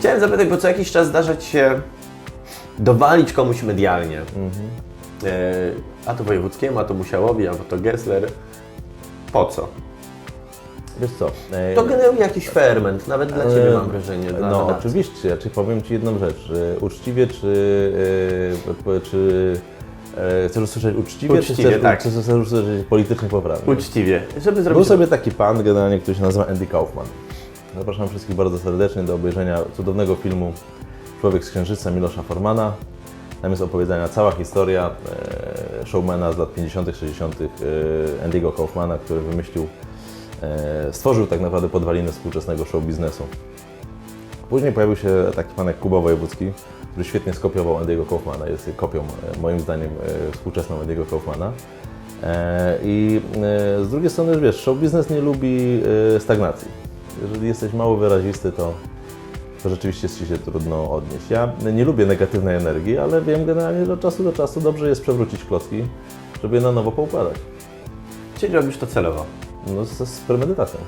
Chciałem zapytać, bo co jakiś czas zdarza Ci się dowalić komuś medialnie. E, a to wojewódzkiemu, a to Musiałowi, a to Gessler. Po co? Wiesz co? e, To generuje jakiś ferment, nawet dla Ciebie mam wrażenie. Dla No oczywiście, ja Ci powiem Ci jedną rzecz. e, Uczciwie, czy, e, p- czy e, chcesz usłyszeć uczciwie, Uczciwie, czy chcesz, tak. czy chcesz usłyszeć politycznie poprawnie? Uczciwie, żeby Był zrobić... sobie taki pan generalnie, który się nazywa Andy Kaufman. Zapraszam wszystkich bardzo serdecznie do obejrzenia cudownego filmu Człowiek z Księżyca Milosza Formana. Tam jest opowiadana cała historia e, showmana z lat 50., 60. E, Andy'ego Kaufmana, który wymyślił, e, stworzył tak naprawdę podwaliny współczesnego show biznesu. Później pojawił się taki pan jak Kuba Wojewódzki, który świetnie skopiował Andy'ego Kaufmana, jest kopią moim zdaniem współczesną Andy'ego Kaufmana. I z drugiej strony, wiesz, show biznes nie lubi stagnacji. Jeżeli jesteś mało wyrazisty, to, to rzeczywiście ci się trudno odnieść. Ja nie lubię negatywnej energii, ale wiem generalnie, że od czasu do czasu dobrze jest przewrócić klocki, żeby je na nowo poukładać. Czyli robisz to celowo. No, z, z premedytacją.